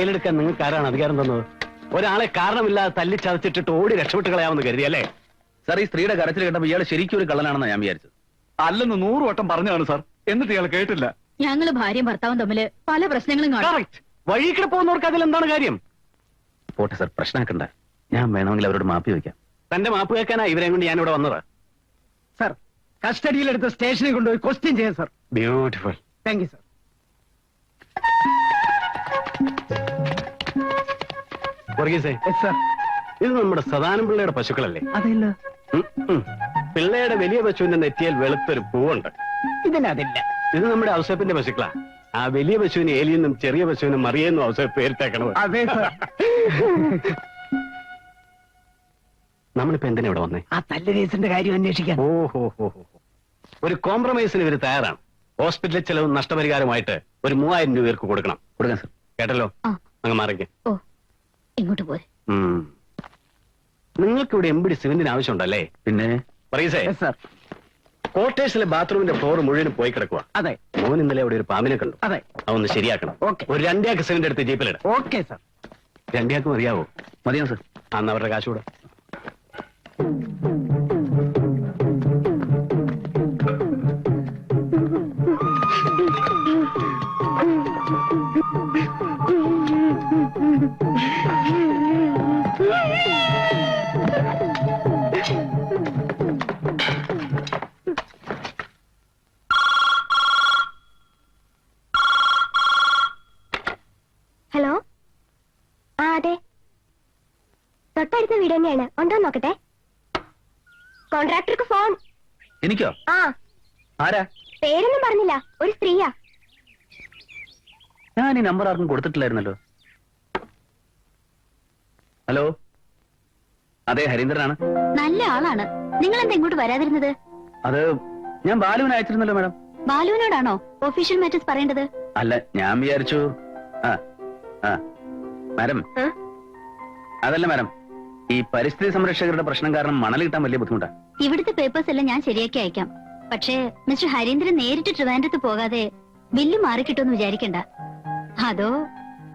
കയ്യിലെടുക്കാൻ നിങ്ങൾക്ക് ആരാണ് അധികാരം തന്നത്? ഒരാളെ കാരണമില്ലാതെ തല്ലി ചതച്ചിട്ടിട്ട് ഓടി രക്ഷപ്പെട്ട് കളയാമെന്ന് കരുതി അല്ലേ? സാർ ഈ സ്ത്രീയുടെ കരച്ചിൽ കേട്ടപ്പോ ഇയാൾ ശരിക്കും ഒരു കള്ളനാണെന്ന് ഞാൻ വിചാരിച്ചത്. അല്ലെന്ന് നൂറ് വട്ടം പറഞ്ഞതാണ് സാർ. എന്നിട്ട് ഇയാൾ കേട്ടില്ല. ഞങ്ങൾ ഭാര്യയും ഭർത്താവും തമ്മിൽ പല പ്രശ്നങ്ങളും വഴിക്കിടെ പോകുന്നവർക്ക് അതിൽ എന്താണ് കാര്യം? പോട്ടെ സാർ പ്രശ്നമാക്കണ്ട. ഞാൻ വേണമെങ്കിൽ അവരോട് മാപ്പി വയ്ക്കാം. തന്റെ മാപ്പ് കേൾക്കാനാ ഇവരെ കൊണ്ട് ഞാൻ ഇവിടെ വന്നത്. സാർ കസ്റ്റഡിയിലെടുത്ത് സ്റ്റേഷനിൽ കൊണ്ടുപോയി ക്വസ്റ്റ്യൻ ചെയ്യാം sir. Beautiful thank you sir വർഗീസേ ഇത് നമ്മുടെ സദാനം പിള്ളയുടെ പശുക്കളല്ലേ? അതെല്ലോ. പിള്ളയുടെ വലിയ പശുവിന്റെ നെറ്റിയിൽ വെളുത്തൊരു പൂവുണ്ട്. ഇതിനതില്ല. ഇത് നമ്മുടെ ഔസേപ്പിന്റെ പശുക്കളാ. ആ വലിയ പശുവിന് ഏലിയെന്നും ചെറിയ പശുവിന് മറിയെന്നും ഔസേപ്പ് പേരിട്ടേക്കണത്. അതെ സർ നമ്മളിപ്പോ എന്തിനാ ഇവിടെ വന്നേ? ആ തല്ല് കേസിന്റെ കാര്യം അന്വേഷിക്കാൻ. ഓ ഹോ ഹോ ഹോ. ഒരു കോംപ്രമൈസിന് ഇവർ തയ്യാറാണ്. ഹോസ്പിറ്റലിൽ ചെലവ് നഷ്ടപരിഹാരമായിട്ട് ഒരു മൂവായിരം രൂപ ഇവർക്ക് കൊടുക്കണം. കൊടുക്കാം സർ കേട്ടല്ലോ. അങ്ങ് മാറിക്ക്. ഓ. ഇങ്ങോട്ട് പോരെ. നിങ്ങൾക്ക് ഇവിടെ എംപിടി സിമെന്റിന് ആവശ്യമുണ്ടല്ലേ? പിന്നെ? പറയസേ യെസ് സർ ക്വാർട്ടേഴ്സിലെ ബാത്റൂമിന്റെ ഫ്ലോർ മുഴുവനും പോയി കിടക്കുക അതെ. മോൻ ഇന്നലെ അവിടെ ഒരു പാമ്പിനെ കണ്ടു. അതെ. അതൊന്ന് ശരിയാക്കണം. ഓക്കെ. ഒരു രണ്ടാക്ക് സിമെന്റ് എടുത്ത് ജീപ്പിലിടാം. Okay sir രണ്ടാക്ക് മതിയാവോ? മതിയോ സർ അന്ന് അവരുടെ കാശ് കൂടെ. തൊട്ടടുത്ത വീട് തന്നെയാണ്. ഉണ്ടോ നോക്കട്ടെ. കോൺട്രാക്ടർക്ക് ഫോൺ. എനിക്കോ? ആ. ആരാ? പേരൊന്നും പറഞ്ഞില്ല. ഒരു സ്ത്രീയാ. ഞാൻ ഈ നമ്പർ ആർക്കും കൊടുത്തിട്ടില്ലായിരുന്നല്ലോ. ഹലോ? അതെ ഹരീന്ദ്രനാണ്. നല്ല ആളാണ്. നിങ്ങൾ എന്താ ഇങ്ങോട്ട് വരാതിരുന്നത്? അത് ഞാൻ ബാലുവിനെ അയച്ചിരുന്നല്ലോ മാഡം. ബാലുവിനോടാണോ ഒഫീഷ്യൽ മാറ്റേഴ്സ് പറയേണ്ടത്? അല്ല ഞാൻ വിചാരിച്ചു. ആ ആ. മാഡം. ആ? അതല്ല മാഡം. ഈ പരിസ്ഥിതി സംരക്ഷകരുടെ പ്രശ്നം കാരണം മണൽ കിട്ടാൻ വലിയ ബുദ്ധിമുട്ടാ ഇവിടുത്തെ പേപ്പേഴ്സ് എല്ലാം ഞാൻ ശരിയാക്കി അയക്കാം പക്ഷേ മിസ്റ്റർ ഹരീന്ദ്രൻ നേരിട്ട് ട്രിവാൻഡ്രത്ത് പോകാതെ ബില്ല് മാറിക്കിട്ടുമെന്ന് വിചാരിക്കണ്ട അതോ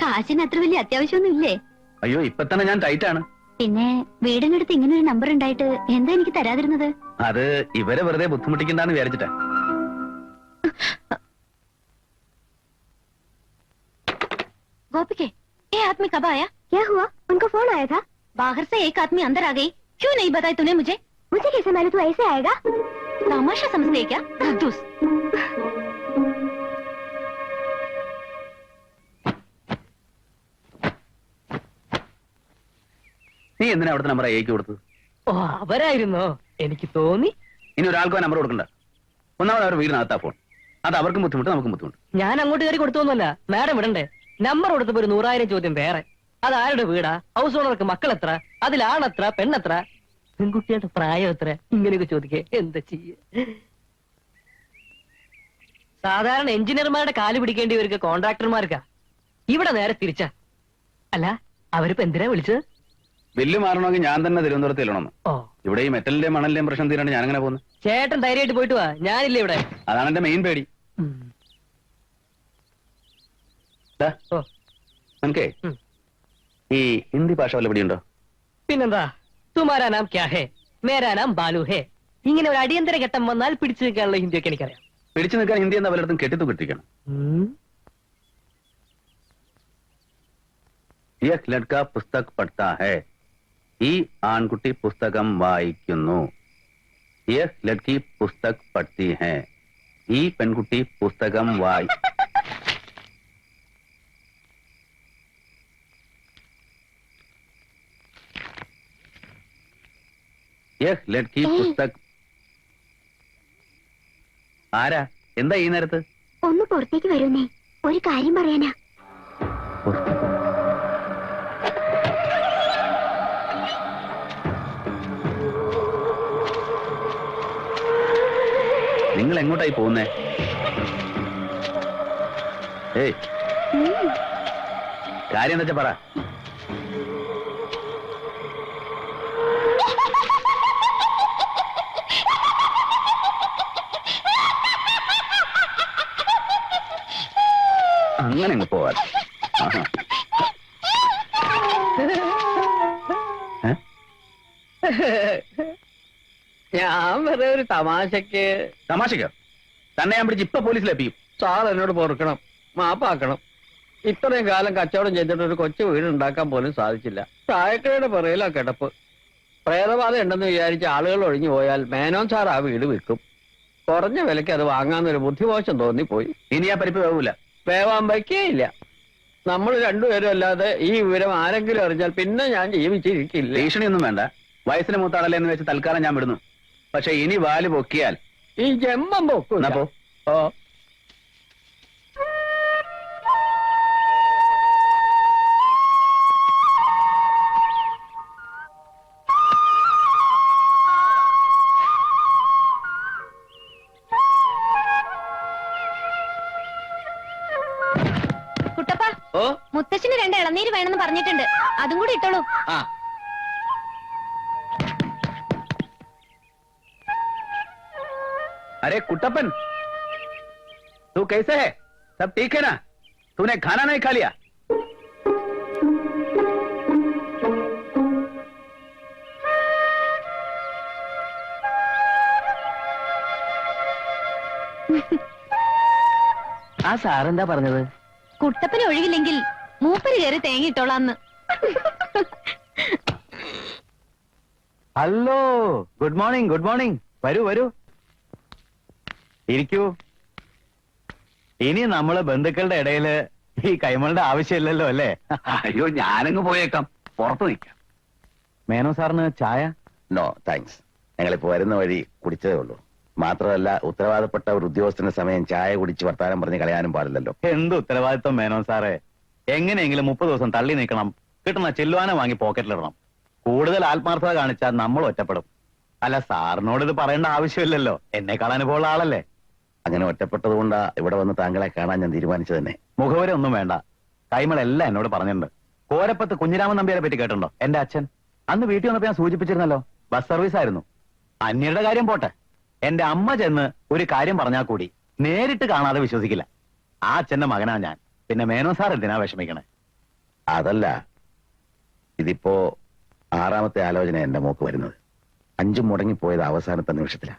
കാശിന് അത്ര വലിയ അത്യാവശ്യമൊന്നും ഇല്ലേ അയ്യോ ഇപ്പൊ തന്നെ ഞാൻ ടൈറ്റ് ആണ് പിന്നെ വീടിനടുത്ത് ഇങ്ങനെ ഒരു നമ്പർ ഉണ്ടായിട്ട് എന്താ എനിക്ക് തരാതിരുന്നത് അത് ഇവരെ വെറുതെ ബുദ്ധിമുട്ടിക്കണ്ടെന്ന് വിചാരിച്ചിട്ടാ गोपी ये आदमी कब आया क्या हुआ उनको फोन आया था बाहर से एक आदमी अंदर आ गई क्यों नहीं बताई तूने मुझे मुझे कैसे मालूम तू ऐसे आएगा तमाशा समझते है क्या धद्दूस നീ എന്തിനാ അവിടുത്തെ നമ്പർ അയക്ക് കൊടുത്തത് ഓ അവരായിരുന്നോ എനിക്ക് തോന്നി ഇനി ഒരാൾക്കോ നമ്പർ കൊടുക്കണ്ട ഒന്നാമത് അവർ വീടിനകത്താ ഫോൺ അത് അവർക്കും ബുദ്ധിമുട്ട് നമുക്കും ബുദ്ധിമുട്ട് ഞാൻ അങ്ങോട്ട് കയറി കൊടുത്തൊന്നുമല്ല മാഡം ഇടണ്ടേ നമ്പർ കൊടുത്തപ്പോ ഒരു നൂറായിരം ചോദ്യം വേറെ അത് ആരുടെ വീടാ? ഹൗസ് ഓണർക്ക് മക്കൾ എത്ര അതിലാണത്ര പെണ്ണെത്ര? പെൺകുട്ടിയുടെ പ്രായം എത്ര? ഇങ്ങനെയൊക്കെ ചോദിക്കേ. എന്താ ചെയ്യ? സാധാരണ എഞ്ചിനീയർമാരുടെ കാൽ പിടിക്കേണ്ടി വരിക കോൺട്രാക്ടർമാർക്കാ. ഇവിടെ നേരെ തിരിച്ച. അല്ല അവരിപ്പോ എന്തിനാ വിളിച്ചത്? ബില്ല് മാറണമെങ്കിൽ ഞാൻ തന്നെ തിരുവനന്തപുരത്ത് ചെല്ലണമെന്ന്. ഓ. ഇവിടെ ഈ മെറ്റലിന്റെയും മണലിന്റെയും പ്രശ്നം തീരാണ് ഞാൻ അങ്ങനെ പോകുന്നു? ചേട്ടൻ ധൈര്യമായിട്ട് പോയിട്ട് വാ. ഞാനില്ല ഇവിടെ. അതാണ് എന്റെ മെയിൻ പേടി. ഉം. ദാ, ഓ. നിനക്കേ ഉം. ഈ ഹിന്ദി ഭാഷ വല്ല പിടിയുണ്ടോ? പിന്നെന്താ? തുമാരാ നാം ക്യാ ഹേ? മേരാ നാം ബാലു ഹേ? ഇങ്ങനെ ഒരു അടിയന്തര ഘട്ടം വന്നാൽ പിടിച്ചു നിൽക്കാനുള്ള ഹിന്ദിയൊക്കെ എനിക്കറിയാം. പിടിച്ചു നിൽക്കാൻ ഹിന്ദി എന്ന പലയിടത്തും കെട്ടിത്തു കിട്ടിക്കണം ലഡ്ക പുസ്തക് പഠിത്താ ഹേ? ഈ ആൺകുട്ടി പുസ്തകം വായിക്കുന്നു. ലഡ്കി പുസ്തക് പഠിത്തി ഹേ? ഈ പെൺകുട്ടി പുസ്തകം വായി യഹ് ലഡ്കി പുസ്തക്. ആരാ? എന്താ ഈ നേരത്ത്? ഒന്ന് പുറത്തേക്ക് വരുന്നേ. ഒരു കാര്യം പറയാനാ. നിങ്ങൾ എങ്ങോട്ടായി പോകുന്നേ? ഏയ്. കാര്യം എന്താ പറ. അങ്ങനെ അങ്ങ് പോവാൻ ഞാൻ വെറുതെ ഒരു തമാശക്ക്. തമാശക്ക്? തന്നെ ഞാൻ പിടിച്ച് ഇപ്പൊ പോലീസിലെപ്പിക്കും സാർ എന്നോട് പൊറുക്കണം. മാപ്പാക്കണം. ഇത്രയും കാലം കച്ചവടം ചെയ്തിട്ട് ഒരു കൊച്ചു വീട് ഉണ്ടാക്കാൻ പോലും സാധിച്ചില്ല. ചായക്കടയുടെ പുറയിലാ കിടപ്പ്. പ്രേതബാധ ഉണ്ടെന്ന് വിചാരിച്ച് ആളുകൾ ഒഴിഞ്ഞു പോയാൽ മേനോൻ സാർ ആ വീട് വിൽക്കും. കുറഞ്ഞ വിലയ്ക്ക് അത് വാങ്ങാന്നൊരു ബുദ്ധിമോശം തോന്നിപ്പോയി. ഇനി ആ പരിപ്പ് വേവൂല. വേവാൻ വയ്ക്കേയില്ല. നമ്മൾ രണ്ടുപേരും അല്ലാതെ ഈ വിവരം ആരെങ്കിലും അറിഞ്ഞാൽ പിന്നെ ഞാൻ ജീവിച്ചിരിക്കില്ല. ഭീഷണിയൊന്നും വേണ്ട. വയസ്സിന് മൂത്താളല്ലേ എന്ന് വെച്ച് തൽക്കാലം ഞാൻ വിടുന്നു. പക്ഷെ ഇനി വാൽ പൊക്കിയാൽ. ഈ ജന്മം പൊക്കും എന്നാ പോ. ഓ. വേണമെന്ന് പറഞ്ഞിട്ടുണ്ട് അതും കൂടി ഇട്ടോളൂ ആ अरे कुट्टपन तू कैसे है सब ठीक है ना तूने खाना नहीं खा लिया ആ സാറെന്താ പറഞ്ഞത് കുട്ടപ്പന് ഒഴിവില്ലെങ്കിൽ മൂപ്പര് കയറി തേങ്ങിട്ടോളാന്ന് hello good morning good morning. വരൂ വരൂ. ഇരിക്കൂ. ഇനി നമ്മളെ ബന്ധുക്കളുടെ ഇടയിൽ ഈ കൈമളുടെ ആവശ്യമില്ലല്ലോ അല്ലേ? അയ്യോ ഞാനങ്ങ് പോയേക്കാം. പുറത്തു നിൽക്കാം. മേനോ സാറിന് ചായ? നോ താങ്ക്സ് ഞങ്ങളിപ്പോ വരുന്ന വഴി കുടിച്ചതേ ഉള്ളൂ. മാത്രമല്ല ഉത്തരവാദപ്പെട്ട ഒരു ഉദ്യോഗസ്ഥന്റെ സമയം ചായ കുടിച്ച് വർത്താനം പറഞ്ഞ് കളയാനും പാടില്ലല്ലോ. എന്ത് ഉത്തരവാദിത്വം മേനോ സാറേ? എങ്ങനെയെങ്കിലും മുപ്പത് ദിവസം തള്ളി നീക്കണം. കിട്ടുന്ന ചെല്ലുവാന വാങ്ങി പോക്കറ്റിലിടണം. കൂടുതൽ ആത്മാർത്ഥത കാണിച്ചാൽ നമ്മൾ ഒറ്റപ്പെടും. അല്ല സാറിനോട് ഇത് പറയേണ്ട ആവശ്യമില്ലല്ലോ. എന്നെക്കാൾ അനുഭവമുള്ള ആളല്ലേ? അങ്ങനെ ഒറ്റപ്പെട്ടത് കൊണ്ടാ ഇവിടെ വന്ന് താങ്കളെ കാണാൻ ഞാൻ തീരുമാനിച്ചത് തന്നെ. മുഖവരെ ഒന്നും വേണ്ട. കൈമളെല്ലാം എന്നോട് പറഞ്ഞിട്ടുണ്ട്. കോരപ്പത്ത് കുഞ്ഞിരാമൻ നമ്പ്യാരെ പറ്റി കേട്ടുണ്ടോ എന്റെ അച്ഛൻ. അന്ന് വീട്ടിൽ വന്നപ്പോ ഞാൻ സൂചിപ്പിച്ചിരുന്നല്ലോ. ബസ് സർവീസ് ആയിരുന്നു. അന്യരുടെ കാര്യം പോട്ടെ. എന്റെ അമ്മ ചെന്ന് ഒരു കാര്യം പറഞ്ഞാൽ കൂടി നേരിട്ട് കാണാതെ വിശ്വസിക്കില്ല. ആ അച്ഛന്റെ മകനാ ഞാൻ. പിന്നെ മേനോ സാർ എന്തിനാ വിഷമിക്കണേ? അതല്ല ഇതിപ്പോ ആറാമത്തെ ആലോചന എന്റെ മോക്ക് വരുന്നത്. അഞ്ചും മുടങ്ങിപ്പോയത് അവസാനത്തെ നിമിഷത്തിലാ.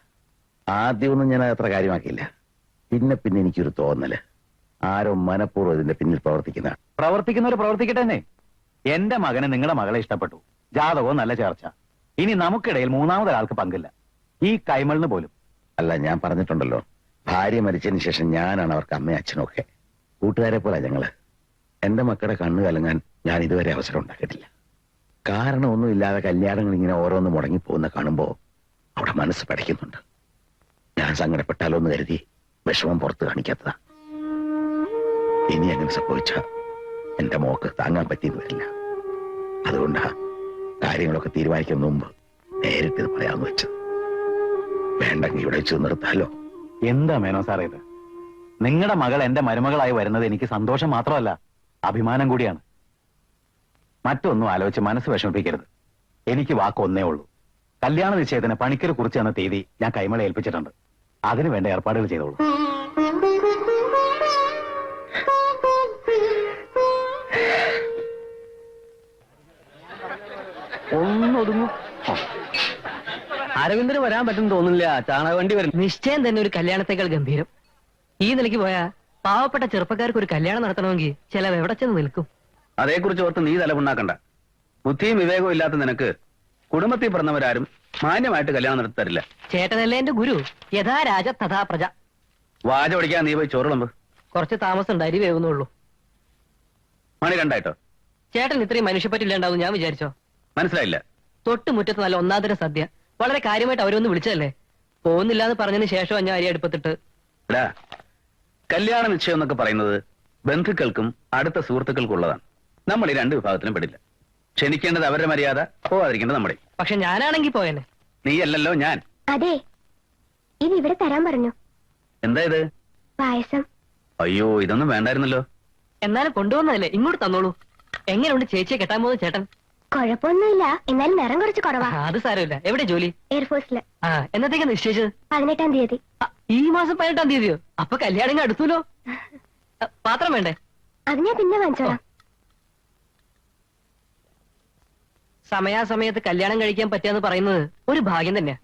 ആദ്യമൊന്നും ഞാൻ അത്ര കാര്യമാക്കിയില്ല. പിന്നെ പിന്നെ എനിക്കൊരു തോന്നൽ. ആരോ മനഃപൂർവം ഇതിന്റെ പിന്നിൽ പ്രവർത്തിക്കുന്ന പ്രവർത്തിക്കുന്നവർ പ്രവർത്തിക്കട്ടെ തന്നെ. എന്റെ മകന് നിങ്ങളുടെ മകളെ ഇഷ്ടപ്പെട്ടു. ജാതകവും നല്ല ചേർച്ച. ഇനി നമുക്കിടയിൽ മൂന്നാമതൊരാൾക്ക് പങ്കില്ല. ഈ കൈമളിന് പോലും. അല്ല ഞാൻ പറഞ്ഞിട്ടുണ്ടല്ലോ. ഭാര്യ മരിച്ചതിന് ശേഷം ഞാനാണ് അവർക്ക് അമ്മയും അച്ഛനും ഒക്കെ കൂട്ടുകാരെ പോലെ ഞങ്ങൾ. എന്റെ മക്കളുടെ കണ്ണു കലങ്ങാൻ ഞാൻ ഇതുവരെ അവസരം ഉണ്ടാക്കിയിട്ടില്ല. കാരണമൊന്നുമില്ലാതെ കല്യാണങ്ങൾ ഇങ്ങനെ ഓരോന്ന് മുടങ്ങി പോകുന്ന കാണുമ്പോൾ അവിടെ മനസ്സ് പഠിക്കുന്നുണ്ട്. ഞാൻ സങ്കടപ്പെട്ടാലോ എന്ന് കരുതി വിഷമം പുറത്ത് കാണിക്കാത്തതാ. ഇനി അങ്ങനെ സംഭവിച്ച എന്റെ മോക്ക് താങ്ങാൻ പറ്റിയെന്ന് വരില്ല. അതുകൊണ്ടാ കാര്യങ്ങളൊക്കെ തീരുമാനിക്കുന്ന മുമ്പ് നേരിട്ട് ഇത് പറയാമെന്ന് വെച്ചത്. വേണ്ടെങ്കിൽ ഇവിടെ വെച്ച് നിർത്താലോ? എന്താ മേനോ സാറേ ഇത്? നിങ്ങളുടെ മകൾ എന്റെ മരുമകളായി വരുന്നത് എനിക്ക് സന്തോഷം മാത്രമല്ല അഭിമാനം കൂടിയാണ്. മറ്റൊന്നും ആലോചിച്ച് മനസ്സ് വിഷമിപ്പിക്കരുത്. എനിക്ക് വാക്കൊന്നേ ഉള്ളൂ. കല്യാണ നിശ്ചയത്തിന് പണിക്കര് കുറിച്ച് എന്ന തീയതി ഞാൻ കൈമള ഏൽപ്പിച്ചിട്ടുണ്ട്. അതിനു വേണ്ട ഏർപ്പാടുകൾ ചെയ്തോളൂ. ഒന്നൊതുങ്ങും. അരവിന്ദന് വരാൻ പറ്റും തോന്നുന്നില്ല. ചാണകവണ്ടി വരും. നിശ്ചയം തന്നെ ഒരു കല്യാണത്തേക്കാൾ ഗംഭീരം. ഈ നിലയ്ക്ക് പോയാ പാവപ്പെട്ട ചെറുപ്പക്കാർക്ക് ഒരു കല്യാണം നടത്തണമെങ്കിൽ ചിലവ് എവിടെ ചെന്ന് നിൽക്കും? അതേക്കുറിച്ച് ഓർത്ത് നീ തലമുണ്ടാക്കണ്ട. ബുദ്ധിയും വിവേകവും ഇല്ലാത്ത നിനക്ക് കുടുംബത്തിൽ പിറന്നവരാരും മാന്യമായിട്ട് കല്യാണം നടത്തി തരില്ല. ചേട്ടനല്ലേ എന്റെ ഗുരു? യഥാ രാജ തഥാ പ്രജ. വാജ ഓടിക്കാൻ നീ പോയി ചോറുളമ്പ് കുറച്ച് താമസം ഉണ്ട് അരി വേവുന്നുള്ളൂ. മണി രണ്ടായിട്ടോ ചേട്ടൻ ഇത്രയും മനുഷ്യപ്പറ്റില്ലാണ്ടാവും ഞാൻ വിചാരിച്ചോ? മനസ്സിലായില്ല. തൊട്ട് മുറ്റത്ത് നല്ല ഒന്നാന്തര സദ്യ. വളരെ കാര്യമായിട്ട് അവരൊന്ന് വിളിച്ചതല്ലേ? പോകുന്നില്ല എന്ന് പറഞ്ഞതിന് ശേഷം ഞാൻ അരി അടുപ്പത്തിട്ട്. കല്യാണ നിശ്ചയം എന്നൊക്കെ പറയുന്നത് ബന്ധുക്കൾക്കും അടുത്ത സുഹൃത്തുക്കൾക്കും ഉള്ളതാണ് നമ്മൾ ഈ രണ്ട് വിഭാഗത്തിനും പെടില്ല. ക്ഷണിക്കേണ്ടത് അവരുടെ മര്യാദ പോവാതിരിക്കേണ്ടത് നമ്മുടെ. പക്ഷെ ഞാനാണെങ്കിൽ പോയനെ. നീയല്ലല്ലോ ഞാൻ. അതെ. ഇനി ഇവിടെ തരാൻ പറഞ്ഞു. എന്താ ഇത്? പായസം. അയ്യോ ഇതൊന്നും വേണ്ടായിരുന്നല്ലോ. എന്നാലും കൊണ്ടുവന്നതല്ലേ. ഇങ്ങോട്ട് തന്നോളൂ. എങ്ങനെയുണ്ട് ചേച്ചിയെ കെട്ടാൻ പോകുന്ന ചേട്ടൻ? കുഴപ്പമൊന്നുമില്ല. എന്നാലും നിറം കുറച്ച് കുറവാ. അത് സാരമില്ല. എവിടെ ജോലി? എയർഫോഴ്സിൽ ആ എന്നത്തേക്കാ നിശ്ചയിച്ചത്? പതിനെട്ടാം തീയതി. ആ, ഈ മാസം പതിനെട്ടാം തീയതിയോ? അപ്പൊ കല്യാണം അടുത്തുല്ലോ പാത്രം വേണ്ടേ? അത് ഞാൻ പിന്നെ വാങ്ങിച്ചോളാം. സമയാസമയത്ത് കല്യാണം കഴിക്കാൻ പറ്റിയെന്ന് പറയുന്നത് ഒരു ഭാഗ്യം തന്നെയാ.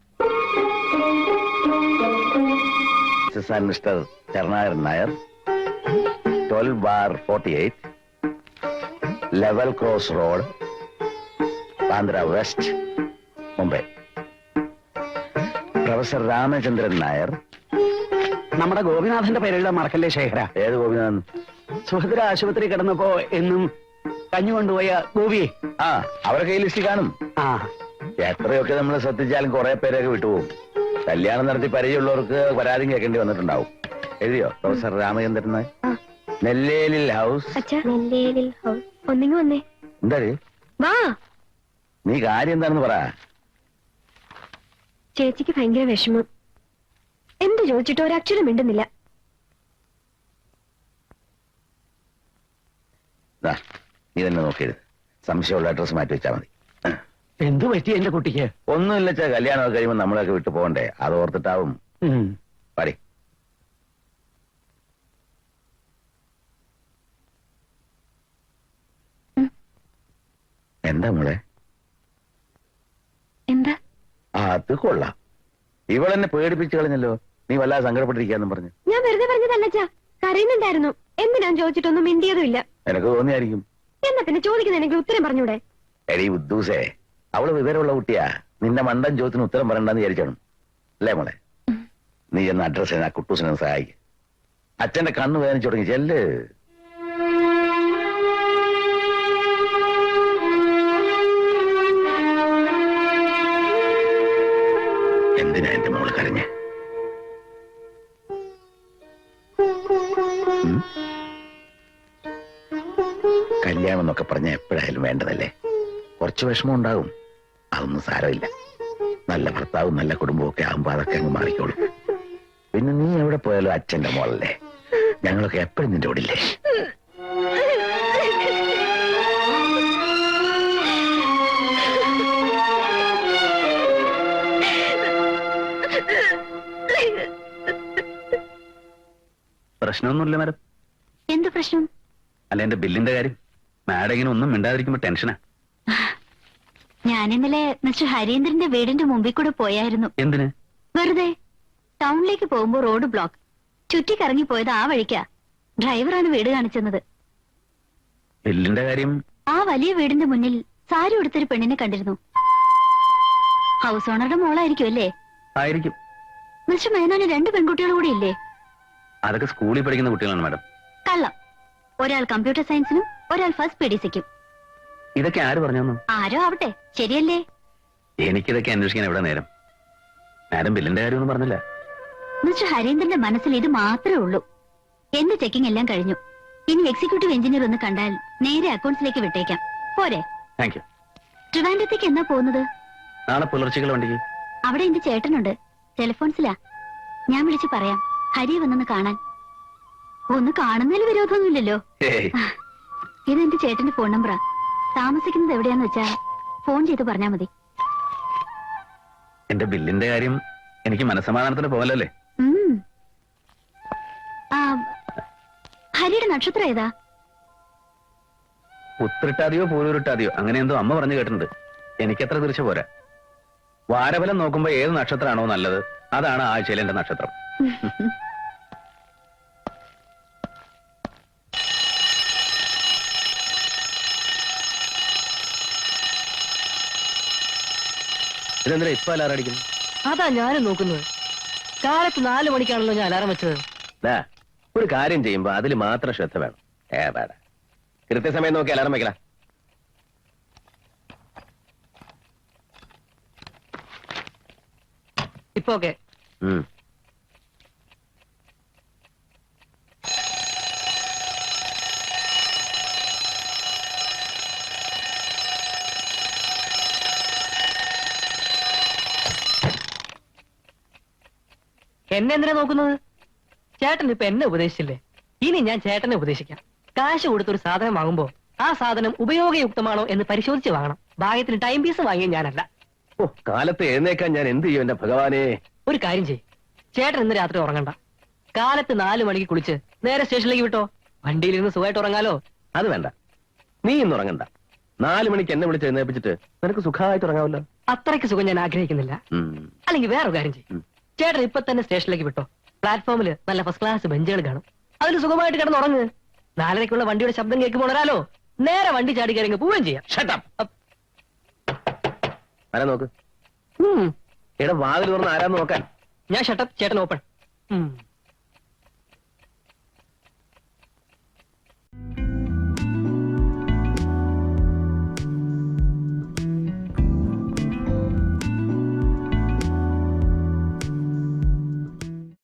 Mister Karunakaran Nair. Twelve bar forty eight. Level cross road. Bandra west Mumbai. Professor Ramachandran Nair. നമ്മുടെ ഗോപിനാഥന്റെ പേരെഴുതാ മറക്കല്ലേ ശേഖര? ഏത് ഗോപിനാഥൻ? സുഭദ്ര ആശുപത്രി കിടന്നപ്പോ എന്നും കഞ്ഞു കൊണ്ടുപോയ ഗോപിയെ ആ അവരുടെ ലിസ്റ്റ് കാണും. ആ. എത്രയൊക്കെ നമ്മൾ ശ്രദ്ധിച്ചാലും കുറെ പേരൊക്കെ വിട്ടുപോകും. കല്യാണം നടത്തി പരിചയമുള്ളവർക്ക് പരാതി കേൾക്കേണ്ടി വന്നിട്ടുണ്ടാവും. എഴുതിയോ പ്രൊഫസർ രാമചന്ദ്രൻ നായർ? നെല്ലേലിൽ ഹൗസ്. അച്ഛാ. നെല്ലേലിൽ ഹൗസ്. ഒന്നിങ്ങി വന്നേ. എന്താ വാ. നീ കാര്യം എന്താണെന്ന് പറ. ചേച്ചിക്ക് ഭയങ്കര വിഷമം. എന്ത് ചോദിച്ചിട്ടോ ഒരക്ഷരം മിണ്ടുന്നില്ല. ദാ, നീ തന്നെ നോക്കിയത് സംശയമുള്ള അഡ്രസ് മാറ്റി വെച്ചാൽ മതി. എന്തു പറ്റി എന്റെ കുട്ടിക്ക്? ഒന്നുമില്ല ചാ കല്യാണം കഴിയുമ്പോൾ നമ്മളൊക്കെ വിട്ടു പോകണ്ടേ? അത് ഓർത്തിട്ടാവും. പറയും എന്താ മോളെ? അത് കൊള്ളാം. ഇവളെന്നെ പേടിപ്പിച്ചു കളഞ്ഞല്ലോ. നീ വല്ലാതെ സങ്കടപ്പെട്ടിരിക്കാന്ന് പറഞ്ഞു. ഞാൻ വെറുതെ പറഞ്ഞതല്ലച്ചാ കരയുന്നുണ്ടായിരുന്നു. എന്തിനാ ചോദിച്ചിട്ടൊന്നും മിണ്ടിയതുമില്ല. എനക്ക് തോന്നിയായിരിക്കും. എന്നാ പിന്നെ ചോദിക്കുന്നെങ്കിൽ ഉത്തരം പറഞ്ഞൂടെ? എടി ഉദ്ദൂസേ അവൾ വിവരമുള്ള കുട്ടിയാ. നിന്റെ മണ്ടൻ ചോദ്യത്തിന് ഉത്തരം പറയണ്ടെന്ന് വിചാരിച്ചാണ്. അല്ലേ മോളെ? നീ എന്ന അഡ്രസ് ആ കുട്ടൂസിനെ സഹായിക്കും. അച്ഛന്റെ കണ്ണ് വേദനിച്ചു തുടങ്ങി. ചെല്ല്. എന്തിനാ എന്റെ മോൾ കരഞ്ഞ്? കല്യാണം എന്നൊക്കെ പറഞ്ഞ എപ്പോഴായാലും വേണ്ടതല്ലേ? കുറച്ച് വിഷമം ഉണ്ടാകും. അതൊന്നും സാരമില്ല. നല്ല ഭർത്താവും നല്ല കുടുംബവും ഒക്കെ ആകുമ്പോ അതൊക്കെ അങ്ങ് മാറിക്കോളും. പിന്നെ നീ എവിടെ പോയാലും അച്ഛന്റെ മോളല്ലേ? ഞങ്ങളൊക്കെ എപ്പോഴും നിന്റെ ഓടില്ലേ പ്രശ്നമൊന്നുമില്ല മാഡം. എന്ത് പ്രശ്നം? അല്ല എന്റെ ബില്ലിന്റെ കാര്യം. മാഡം ഇങ്ങനെ ഒന്നും മിണ്ടാതിരിക്കുമ്പോ ടെൻഷനാ. ഞാൻ ഇന്നലെ മിസ്റ്റർ ഹരീന്ദ്രന്റെ വീടിന്റെ മുമ്പിൽ കൂടെ പോയായിരുന്നു. എന്തിന്? വെറുതെ. ടൗണിലേക്ക് പോകുമ്പോ റോഡ് ബ്ലോക്ക്. ചുറ്റിക്കറങ്ങി പോയത് ആ വഴിക്കാ. ഡ്രൈവറാണ് വീട് കാണിച്ചെന്നത്. ബില്ലിന്റെ കാര്യം? ആ വലിയ വീടിന്റെ മുന്നിൽ സാരി ഉടുത്തൊരു പെണ്ണിനെ കണ്ടിരുന്നു. ഹൗസ് ഓണറുടെ മോളായിരിക്കും അല്ലേ? ആയിരിക്കും. മിസ്റ്റർ മേനോന് രണ്ട് പെൺകുട്ടികൾ കൂടി ഇല്ലേ അതൊക്കെ സ്കൂളിൽ പഠിക്കുന്ന കുട്ടികളാണ് മാഡം. കള്ളം. ഒരാൾ കമ്പ്യൂട്ടർ സയൻസിനും ഒരാൾ ഫസ്റ്റ് പി ഡി സിക്കും. ഇതൊക്കെ ആര് പറഞ്ഞു ആരോ ആവട്ടെ ശരിയല്ലേ? എനിക്കിതൊക്കെ അന്വേഷിക്കാൻ എവിടെ നേരം? മാഡം ബില്ലിന്റെ കാര്യമൊന്നും പറഞ്ഞില്ല. മിസ്റ്റർ ഹരീന്ദ്രന്റെ മനസ്സിൽ ഇത് മാത്രമേ ഉള്ളൂ. എന്റെ ചെക്കിംഗ് എല്ലാം കഴിഞ്ഞു. ഇനി എക്സിക്യൂട്ടീവ് എഞ്ചിനീയർ ഒന്ന് കണ്ടാൽ നേരെ അക്കൗണ്ട്സിലേക്ക് വിട്ടേക്കാം. പോരെ. താങ്ക് യു ട്രിവാൻഡ്രത്തേക്ക് എന്നാ പോകുന്നത്? നാളെ പുലർച്ചകൾ വണ്ടിക്ക്. അവിടെ എന്റെ ചേട്ടനുണ്ട്. ടെലിഫോൺസിലാ. ഞാൻ വിളിച്ചു പറയാം. ഹരിയെ വന്നൊന്ന് കാണാൻ. ഒന്ന് കാണുന്നതിൽ വിരോധമൊന്നുമില്ലല്ലോ. ഏയ്. ഇത് എന്റെ ചേട്ടന്റെ ഫോൺ നമ്പറാ. താമസിക്കുന്നത് എവിടെയാന്ന് വെച്ചാ ഫോൺ ചെയ്ത് പറഞ്ഞാ മതി. എന്റെ ബില്ലിന്റെ കാര്യം എനിക്ക് മനസ്സമാധാനത്തിന് പോകലല്ലേ ഹരിയുടെ നക്ഷത്രം ഏതാ? ഉത്തിരിട്ടാതെയോ പൂരുരുട്ടാതെയോ? അങ്ങനെ എന്തോ അമ്മ പറഞ്ഞു കേട്ടിട്ടുണ്ട്. എനിക്കത്ര തിരിച്ചു പോരാ. വാരഫലം നോക്കുമ്പോ ഏത് നക്ഷത്രമാണോ നല്ലത്? അതാണ് ആഴ്ചയിലെ എന്റെ നക്ഷത്രം. ഇതെന്തിനാ ഇപ്പൊ അലാറം അടിക്കുന്നു? അതാ ഞാനും നോക്കുന്നത്. കാലത്ത് നാലു മണിക്കാണല്ലോ ഞാൻ അലാറം വെച്ചത്. ദാ, ഒരു കാര്യം ചെയ്യുമ്പോ അതിൽ മാത്രം ശ്രദ്ധ വേണം. ഏ വേട കൃത്യസമയം നോക്കി അലാറം വെക്കല ഇപ്പൊ ഓക്കെ എന്നെ എന്തിനാ നോക്കുന്നത്? ചേട്ടൻ ഇപ്പൊ എന്നെ ഉപദേശിച്ചില്ലേ? ഇനി ഞാൻ ചേട്ടനെ ഉപദേശിക്കാം. കാശ് കൊടുത്തൊരു സാധനം വാങ്ങുമ്പോ ആ സാധനം ഉപയോഗയുക്തമാണോ എന്ന് പരിശോധിച്ച് വാങ്ങണം. ഭാഗ്യത്തിന് ടൈം പീസ് വാങ്ങിയ ഞാനല്ല. ഓ കാലത്ത് എഴുന്നേക്കാൻ ഞാൻ എന്ത് ചെയ്യും എന്റെ ഭഗവാനെ? ഒരു കാര്യം ചെയ് ചേട്ടൻ ഇന്ന് രാത്രി ഉറങ്ങണ്ട. കാലത്ത് നാലു മണിക്ക് കുളിച്ച് നേരെ സ്റ്റേഷനിലേക്ക് വിട്ടോ? വണ്ടിയിലിരുന്ന് സുഖമായിട്ട് ഉറങ്ങാലോ? അത് വേണ്ട. നീ ഇന്ന് ഉറങ്ങണ്ട. നാല് മണിക്ക് എന്നെ വിളിച്ച് എഴുന്നേപ്പിച്ചിട്ട് നിനക്ക് സുഖമായിട്ട് ഉറങ്ങാവല്ലോ അത്രയ്ക്ക് സുഖം ഞാൻ ആഗ്രഹിക്കുന്നില്ല. അല്ലെങ്കിൽ വേറൊരു കാര്യം ചെയ്യും. ഉം. ചേട്ടൻ ഇപ്പൊ തന്നെ സ്റ്റേഷനിലേക്ക് വിട്ടോ. പ്ലാറ്റ്ഫോമിൽ നല്ല ഫസ്റ്റ് ക്ലാസ് ബെഞ്ചുകൾ കാണും. അതിൽ സുഖമായിട്ട് കിടന്ന് ഉറങ്ങ് നാലരയ്ക്കുള്ള വണ്ടിയുടെ ശബ്ദം കേൾക്കുമ്പോൾ ഉണരാലോ നേരെ വണ്ടി ചാടി കയറി പോവുകയും ചെയ്യാം. ആരാ നോക്ക്. ഉം. എടാ വാതിൽ തുറന്ന് ആരാന്ന് നോക്കാൻ. ഞാൻ ഷട്ടപ്പ് ചേട്ടൻ ഓപ്പൺ